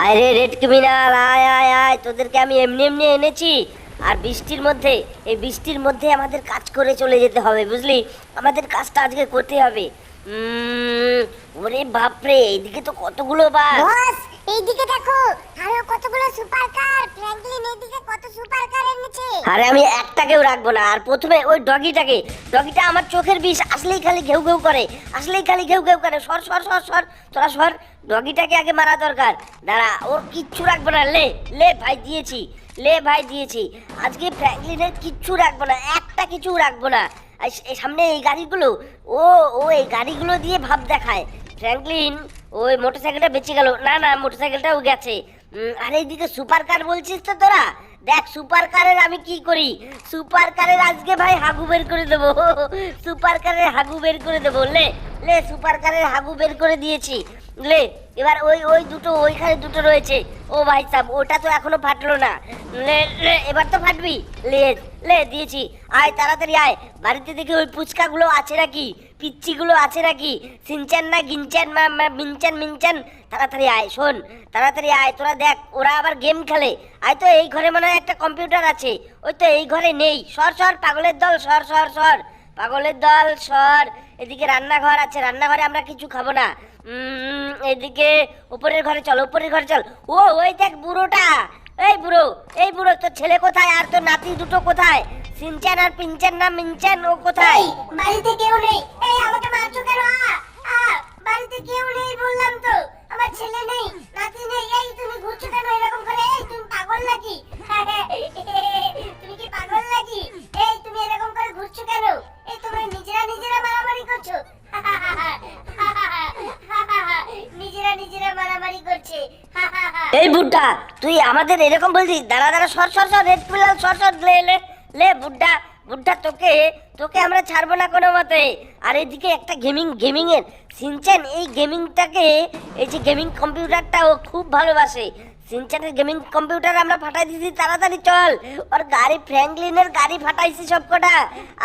আয় রে, red criminal, আয় আয় আয়, তোদেরকে আমি এমনি এমনি এনেছি। আর বৃষ্টির মধ্যে, এই বৃষ্টির মধ্যে আমাদের কাজ করে চলে যেতে হবে, বুঝলি? আমাদের কাজটা আজকে করতে হবে। ওরে বাপরে, এইদিকে তো কতগুলো বস? এইদিকে দেখো, আরও কতগুলো সুপার কার ফ্র্যাঙ্কলিন এইদিকে কত সুপার কার এনেছে। আরে আমি একটাকেও রাখব না, আর প্রথমে ওই ডগিটাকে ডগিটা আমার চোখের বিষ, আসলেই খালি ঘেউ ঘেউ করে, আসলেই খালি ঘেউ ঘেউ করে। সর সর সর সর, তোরা সর ডগিটাকে আগে মারা দরকার। দাঁড়া, ওর কিচ্ছু রাখব না, লে লে ভাই দিয়েছি, লে ভাই দিয়েছি। আজকে ফ্র্যাঙ্কলিনের কিচ্ছু রাখব না, একটা কিছু রাখব না। সামনে এই গাড়িগুলো, ও ও এই গাড়িগুলো দিয়ে ভাব দেখায়। ফ্র্যাঙ্কলিন, ওই মোটরসাইকেলটা বেঁচে গেল। না না, মোটরসাইকেলটাও গেছে। আরে এইদিকে সুপার কার বলছিস তো তোরা? দেখ সুপার কারের আমি কি করি? সুপার কারের আজকে ভাই হাগু বের করে দেবো। সুপার কারের হাগু বের করে দেবো। লে লে সুপার কারের হাগু বের করে দিয়েছি। লে, এবার ওই ওই দুটো, ওইখানে দুটো রয়েছে। ও ভাই সাহেব ওটা তো এখনও ফাটলো না। লে এবার তো ফাটবি। লে লে, দিয়েছি। আয়, তাড়াতাড়ি আয়। বাড়িতে দেখি ওই ফুচকাগুলো আছে নাকি? পিচ্চিগুলো আছে নাকি? সিনচান না গিনচান মিনচান মিনচান তাড়াতাড়ি আয়, শোন, তাড়াতাড়ি আয়, তোরা দেখ, ওরা আবার গেম খেলে। আয় তো, এই ঘরে মনে হয় একটা কম্পিউটার আছে। ওই তো, এই ঘরে নেই। সর সর, পাগলের দল, সর সর সর। পাগলের দল, সর। এদিকে রান্নাঘর আছে, রান্নাঘরে আমরা কিছু খাব না। এদিকে উপরের ঘরে চল, উপরের ঘরে চল। ও, ওই দেখ বুড়োটা। এই বুড়ো এই বুড়ো, তোর ছেলে কোথায় আর তোর নাতি দুটো কোথায়? সিনচান আর পিনচান না মিনচান, ও কোথায়? বাড়িতে কেউ নেই। এই, আমাকে মারছো কেন? বাড়িতে কেউ নেই বললাম তো। আমার ছেলে নেই, নাতি নেই, এই আমাদের এরকম বলছি, দাঁড়া দাঁড়া, সর সর সর রেড পিলাল সর সর, লে লে লে, বুড্ডা বুড্ডা, তোকে তোকে আমরা ছাড়বো না কোনো মতে। আর এদিকে একটা গেমিং গেমিং এর সিনচান এই গেমিংটাকে এই যে গেমিং কম্পিউটারটা ও খুব ভালোবাসে। সিনচানের গেমিং কম্পিউটার আমরা ফাটাই দিছি, তাড়াতাড়ি চল। ওর গাড়ি ফ্র্যাঙ্কলিনের গাড়ি ফাটাইছি সব কটা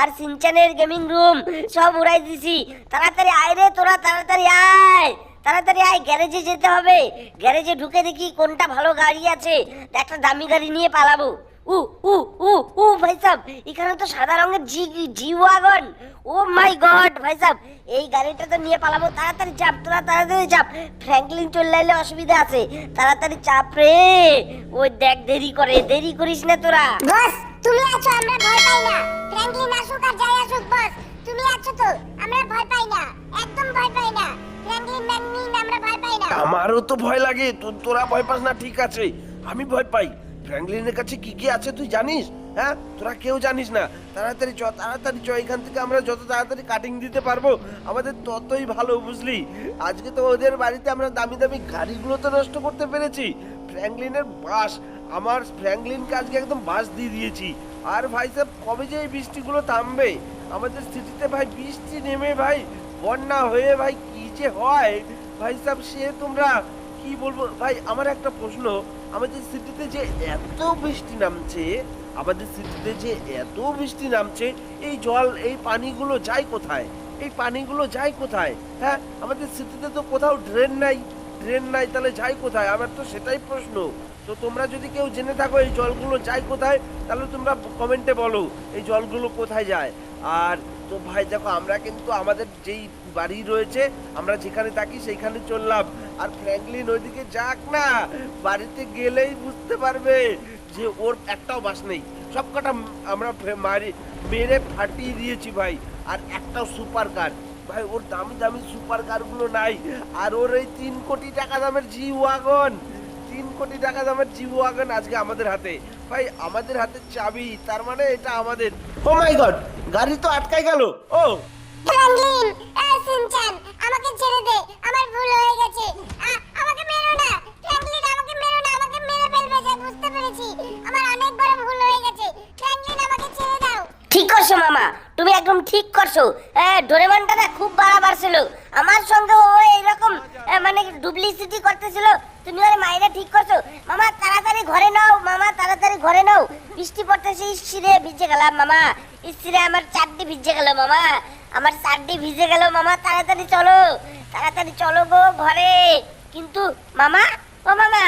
আর সিনচানের গেমিং রুম সব উড়াই দিছি। তাড়াতাড়ি আয় রে তোরা, তাড়াতাড়ি আয়। তাড়াতাড়ি আয়, গ্যারেজে যেতে হবে। গ্যারেজে ঢুকে দেখি কোনটা ভালো গাড়ি আছে। একটা দামি গাড়ি নিয়ে পালাবো। উ উ উ উ ভাই সাহেব এখানে তো সাদা রঙের জি জি ওয়াগন। ও মাই গড ভাই সাহেব এই গাড়িটা তো নিয়ে পালাবো। তাড়াতাড়ি চাপ তোরা তাড়াতাড়ি চাপ। ফ্র্যাঙ্কলিন চলে এলে অসুবিধা আছে। তাড়াতাড়ি চাপ রে। ওই দেখ, দেরি করে, দেরি করিস না তোরা। বস, তুমি আছো, আমরা ভয় পাই না। ফ্র্যাঙ্কলিন আসুক আর যাই আসুক, বস। তুমি আছো তো, আমরা ভয় পাই না। একদম ভয় পাই না। আমারও তো ভয় লাগে। তোরা ভয় পাস না, ঠিক আছে। আমি ভয় পাই। ফ্র্যাঙ্কলিনের কাছে কি কি আছে তুই জানিস? হ্যাঁ? তোরা কেউ জানিস না। তাড়াতাড়ি চ তাড়াতাড়ি চ, এখান থেকে আমরা যত তাড়াতাড়ি কাটিং দিতে পারব, আমাদের ততই ভালো, বুঝলি? আজকে তো ওদের বাড়িতে আমরা দামি দামি গাড়িগুলো তো নষ্ট করতে পেরেছি। ফ্র্যাঙ্কলিনের বাস, আমার ফ্র্যাঙ্কলিনকে আজকে একদম বাস দিয়ে দিয়েছি। আর ভাই সাহেব, কবে যে এই বৃষ্টিগুলো থামবে? আমাদের সিটিতে ভাই বৃষ্টি নেমে ভাই। বন্যা হয়ে ভাই কি যে হয়? ভাই সাহেব সে তোমরা কি বলব? ভাই, আমার একটা প্রশ্ন। আমাদের সিটিতে যে এত বৃষ্টি নামছে, আমাদের সিটিতে যে এত বৃষ্টি নামছে, এই জল, এই পানিগুলো যায় কোথায়? এই পানিগুলো যায় কোথায়? হ্যাঁ আমাদের সিটিতে তো কোথাও ড্রেন নাই। ড্রেন নাই তাহলে যায় কোথায়? আমার তো সেটাই প্রশ্ন। তো তোমরা যদি কেউ জেনে থাকো এই জলগুলো যায় কোথায়, তাহলে তোমরা কমেন্টে বলো এই জলগুলো কোথায় যায়। আর তো ভাই, দেখো, আমরা কিন্তু আমাদের যেই বাড়ি রয়েছে, আমরা যেখানে থাকি সেইখানে চললাম। আর ফ্র্যাঙ্কলিন ওইদিকে যাক না, বাড়িতে গেলেই বুঝতে পারবে যে ওর একটাও বাস নেই। সব কটা আমরা মারি, মেরে ফাটিয়ে দিয়েছি ভাই, আর একটাও সুপার কার। ভাই, ওর দামি দামি সুপার কারগুলো নাই, আর ওর এই তিন কোটি টাকা দামের জি ওয়াগন তিন কোটি টাকা দামের জিও ওয়াগন আজকে আমাদের হাতে। ভাই, আমাদের হাতে চাবি, তার মানে এটা আমাদের। ও মাই গড গাড়ি তো আটকাই গেল। ও। ফ্র্যাঙ্কলিন এই সিনচান, আমাকে ছেড়ে দে, আমার ভুল হয়ে গেছে। আমাকে মেরো না। ফ্র্যাঙ্কলিন আমাকে মেরো না, আমাকে মেরে ফেলবে, যা বুঝতে পেরেছি। আমার অনেক বড় ভুল হয়ে গেছে ফ্র্যাঙ্কলিন আমাকে ছেড়ে দাও ঠিক করছ, মামা? তুমি একদম ঠিক করছ। ডোরেমনটা না খুব বাড়াবার ছিল। আমার সঙ্গে ও এইরকম মানে ডুপ্লিসিটি করতেছিল। তুমি ওর মাইরা ঠিক করছ। মামা, তাড়াতাড়ি ঘরে নাও, মামা, তাড়াতাড়ি ঘরে নাও। বৃষ্টি পড়তেছে ইসিরে ভিজে গেলাম, মামা। ইসিরে আমার চারটি ভিজে গেল, মামা। আমার চারটি ভিজে গেল, মামা, তাড়াতাড়ি চলো। তাড়াতাড়ি চলো গো ঘরে। কিন্তু, মামা, ও মামা,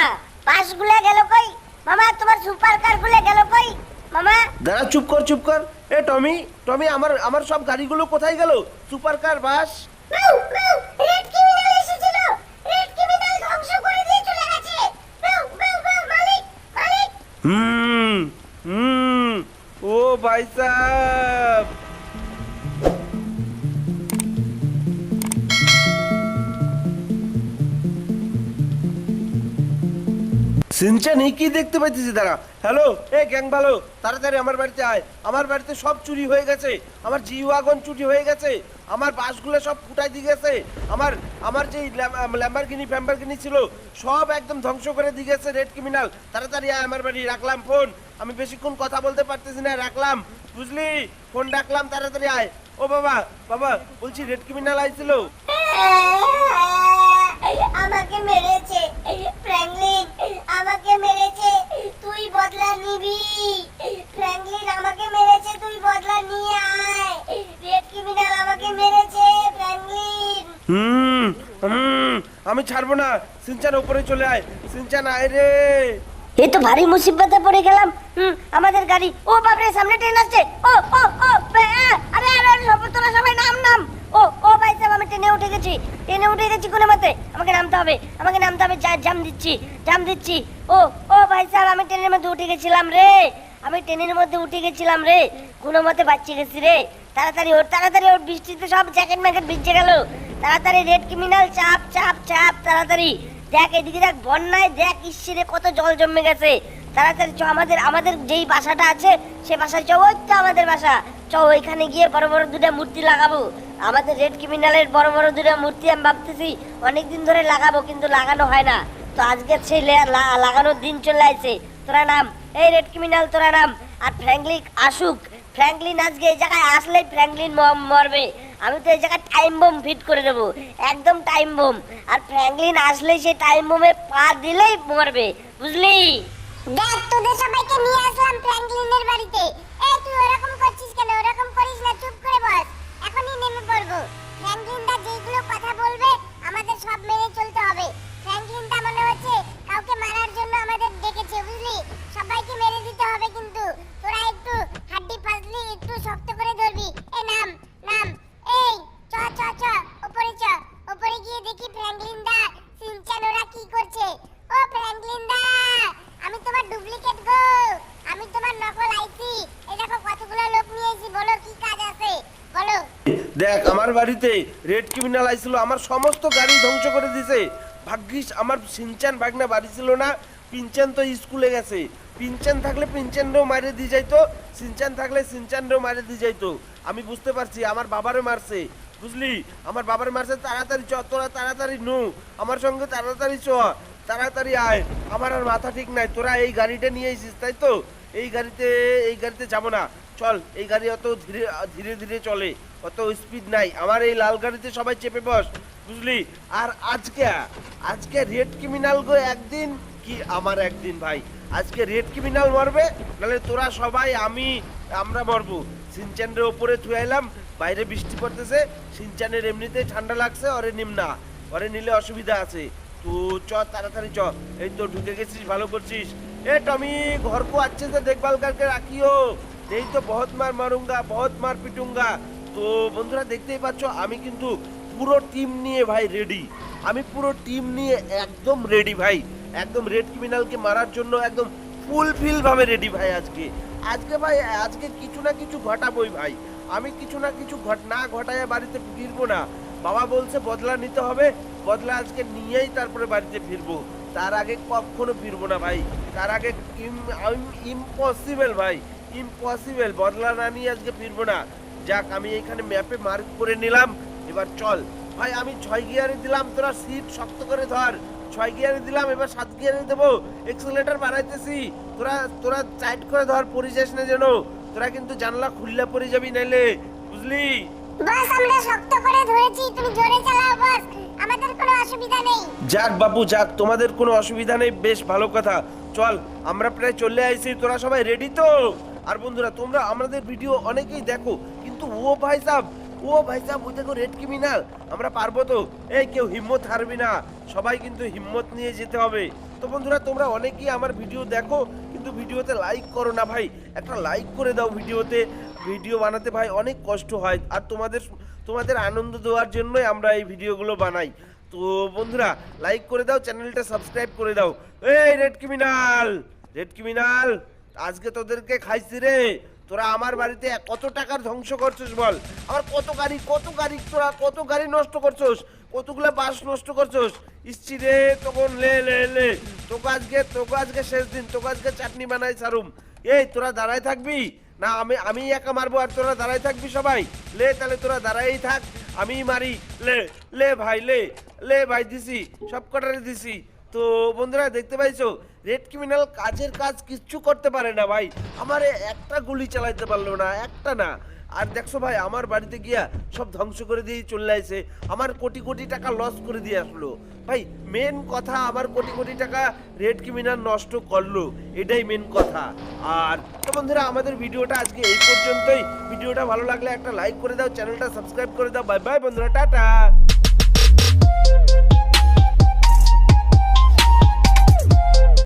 বাসগুলো গেল কই? মামা, তোমার সুপার কারগুলো গেল কই? মামা। দাঁড়া, চুপ কর চুপ কর। এ টমি টমি আমার আমার সব গাড়িগুলো কোথায় গেল? সুপার কার বাস হুম হুম ও ভাই সাহেব। সিনচান কি দেখতে পাইতেছি? দাঁড়া। হ্যালো? এ গ্যাং ভালো, তাড়াতাড়ি আমার বাড়িতে আয়। আমার বাড়িতে সব চুরি হয়ে গেছে। আমার জি ওয়াগন চুরি হয়ে গেছে। আমার বাসগুলো সব ফুটাই দিয়ে গেছে। আমার আমার যে ল্যাম্বারগিনি, ফ্যাম্বারগিনি ছিল, সব একদম ধ্বংস করে দিয়ে গেছে রেড ক্রিমিনাল। তাড়াতাড়ি আয় আমার বাড়ি, রাখলাম ফোন। আমি বেশিক্ষণ কথা বলতে পারতেছি না, রাখলাম। বুঝলি? ফোন ডাকলাম তাড়াতাড়ি আয়। ও বাবা বাবা, বলছি রেড ক্রিমিনাল আইছিল। আমাকে মেরেছে। ছাড়বো না। সিনচান উপরে চলে আয়। সিনচান আয় রে। এই তো ভারী মুসিবতে পড়ে গেলাম। হুম, আমাদের গাড়ি। ও বাপরে, সামনে ট্রেন আসছে। ও ও ও আরে আরে সব তোরা সবাই নাম নাম। ও ও ভাই সাহেব, আমি ট্রেনে উঠে গেছি। ট্রেনে উঠে গেছি কোনো মতে। আমাকে নামতে হবে। আমাকে নামতে হবে। জাম দিচ্ছি। জাম দিচ্ছি। ও ও ভাই সাহেব, আমি ট্রেনের মধ্যে উঠে গেছিলাম রে। আমি ট্রেনের মধ্যে উঠে গেছিলাম রে। কোনো মতে বাচ্চি গেছি রে। তাড়াতাড়ি ওর তাড়াতাড়ি ওর বৃষ্টিতে সব জ্যাকেট ম্যাকেট ভিজে গেল। তাড়াতাড়ি রেড ক্রিমিনাল চাপ চাপ চাপ, তাড়াতাড়ি। দেখ, এদিকে দেখ, বন্যায় দেখ ইসিরে কত জল জমে গেছে। তাড়াতাড়ি চ, আমাদের আমাদের যেই বাসাটা আছে, সে বাসায় চ, ওই তো আমাদের বাসা। চ, ওইখানে গিয়ে বড় বড় দুটা মূর্তি লাগাবো। আমাদের রেড ক্রিমিনালের বড় বড় দুটা মূর্তি আমি ভাবতেছি, অনেকদিন ধরে লাগাবো, কিন্তু লাগানো হয় না। তো আজকে সেই লাগানোর দিন চলে আসছে তোরা নাম? এই রেড ক্রিমিনাল তোরা নাম। আর ফ্র্যাঙ্কলিন আসুক। ফ্র্যাঙ্কলিন আজকে এই জায়গায় আসলেই ফ্র্যাঙ্কলিন মরবে। আমি তো এই জায়গায় টাইম বোম ফিট করে দেবো। একদম টাইম বোম আর ফ্র্যাঙ্কলিন আসলেই সেই টাইম বোমে পা দিলেই মরবে। বুঝলি? দেখ, তোদের সবাইকে নিয়ে আসলাম ফ্র্যাঙ্কলিনের বাড়িতে। এই, তুই ওরকম করছিস কেন? ওরকম করিস না, চুপ আমার বাড়িতে রেড ক্রিমিনাল আইছিল, আমার সমস্ত গাড়ি ধ্বংস করে দিছে। ভাগ্যিস আমার সিনচান ভাগনা বাড়ি ছিল না, পিনচান তো স্কুলে গেছে। পিনচান থাকলে পিনচানরেও মারে দিয়ে যাইতো, সিনচান থাকলে সিনচানরেও মারে দিয়ে যাইতো। আমি বুঝতে পারছি, আমার বাবারে মারছে। বুঝলি? আমার বাবার মারছে, তাড়াতাড়ি চ, তোরা তাড়াতাড়ি নু। আমার সঙ্গে তাড়াতাড়ি চ, তাড়াতাড়ি আয়। আমার আর মাথা ঠিক নাই, তোরা এই গাড়িটা নিয়ে এসিস তাই তো? এই গাড়িতে এই গাড়িতে যাব না। চল, এই গাড়ি অত ধীরে ধীরে ধীরে চলে। অত স্পিড নাই। আমার এই লাল গাড়িতে সবাই চেপে বস, বুঝলি? আর আজকে আজকে রেড ক্রিমিনাল গো একদিন? কি আমার একদিন ভাই? আজকে রেড ক্রিমিনাল মরবে, নাহলে তোরা সবাই, আমি, আমরা মরবো। সিনচানের ওপরে থুয়াইলাম বাইরে বৃষ্টি পড়তেছে। সিনচানের এমনিতেই ঠান্ডা লাগছে, ওরে নিমনা অরে নিলে অসুবিধা আছে। তো, চ, তাড়াতাড়ি চ। এই তো ঢুকে গেছিস, ভালো করছিস। এ টমি, ঘর কো আছে সে দেখভাল করকে রাখিও। এই তো বহুত মার মারুঙ্গা, বহুত মার পিটুঙ্গা। তো বন্ধুরা দেখতেই পাচ্ছ, আমি কিন্তু পুরো টিম নিয়ে ভাই রেডি আমি পুরো টিম নিয়ে একদম রেডি ভাই। একদম রেড ক্রিমিনালকে মারার জন্য একদম ফুলফিল ভাবে রেডি ভাই আজকে। আজকে ভাই, আজকে কিছু না কিছু ঘটাবই ভাই। আমি কিছু না কিছু ঘট না ঘটায় বাড়িতে ফিরবো না। বাবা বলছে, বদলা নিতে হবে। বদলা আজকে নিয়েই তারপরে বাড়িতে ফিরবো। তার আগে কখনো ফিরবো না ভাই। তার আগে ইম্পসিবল ভাই। ইম্পসিবল বদলা না নিয়ে আজকে ফিরবো না। যাক আমি এখানে ম্যাপে মার্ক করে নিলাম। এবার চল। ভাই আমি ছয় গিয়ারে দিলাম তোরা সিট শক্ত করে ধর। ছয় গিয়ারে দিলাম এবার সাত গিয়ারে দেবো। এক্সেলেটার বাড়াইতেছি তোরা তোরা টাইট করে ধর পড়ে যাস না যেন। তোরা কিন্তু জানলা খুললে পড়ে যাবি নাইলে। বুঝলি? বস আমরা শক্ত করে ধরেছি তুমি জোরে চালাও বস। আমাদের কোনো অসুবিধা নেই। যাক বাবু যাক তোমাদের কোনো অসুবিধা নেই বেশ ভালো কথা। চল আমরা প্রায় চলে আইছি তোরা সবাই রেডি তো? আর বন্ধুরা, তোমরা আমাদের ভিডিও অনেকেই দেখো, কিন্তু ও ভাই সাহেব ও ভাই সাহেব ওই দেখো রেড ক্রিমিনাল আমরা পারব তো? এই কেউ হিম্মত হারবি না, সবাই কিন্তু হিম্মত নিয়ে যেতে হবে। তো বন্ধুরা, তোমরা অনেকেই আমার ভিডিও দেখো, কিন্তু ভিডিওতে লাইক করো না ভাই, একটা লাইক করে দাও ভিডিওতে। ভিডিও বানাতে ভাই অনেক কষ্ট হয়, আর তোমাদের তোমাদের আনন্দ দেওয়ার জন্যই আমরা এই ভিডিওগুলো বানাই। তো বন্ধুরা লাইক করে দাও চ্যানেলটা সাবস্ক্রাইব করে দাও। এই রেড ক্রিমিনাল রেড ক্রিমিনাল আজকে তোদেরকে খাইছি রে। তোরা আমার বাড়িতে কত টাকার ধ্বংস করছিস বল? আমার কত গাড়ি কত গাড়ি, তোরা কত গাড়ি নষ্ট করছিস? কতগুলো বাস নষ্ট করছিস? ইচ্ছি রে তখন লে লে লে। তোকে আজকে তোকে আজকে শেষ দিন, তোকে আজকে চাটনি বানাই সারুম এই, তোরা দাঁড়ায় থাকবি? না, আমি আমি একা মারবো আর তোরা দাঁড়ায় থাকবি সবাই? লে, তাহলে তোরা দাঁড়াই থাক, আমি মারি। লে লে ভাই, লে লে ভাই দিছি সব কটারে দিছি। তো বন্ধুরা, দেখতে পাইছো? রেড ক্রিমিনাল কাজের কাজ কিচ্ছু করতে পারে না ভাই। আমার একটা গুলি চালাইতে পারল না, একটা না। আর দেখছ ভাই, আমার বাড়িতে গিয়া সব ধ্বংস করে দিয়ে চলে আসে আমার কোটি কোটি টাকা লস করে দিয়ে আসলো। ভাই মেন কথা আমার কোটি কোটি টাকা রেড ক্রিমিনাল নষ্ট করল। এটাই মেন কথা। আর তো বন্ধুরা, আমাদের ভিডিওটা আজকে এই পর্যন্তই। ভিডিওটা ভালো লাগলে একটা লাইক করে দাও, চ্যানেলটা সাবস্ক্রাইব করে দাও। বাই বাই বন্ধুরা, টাটা।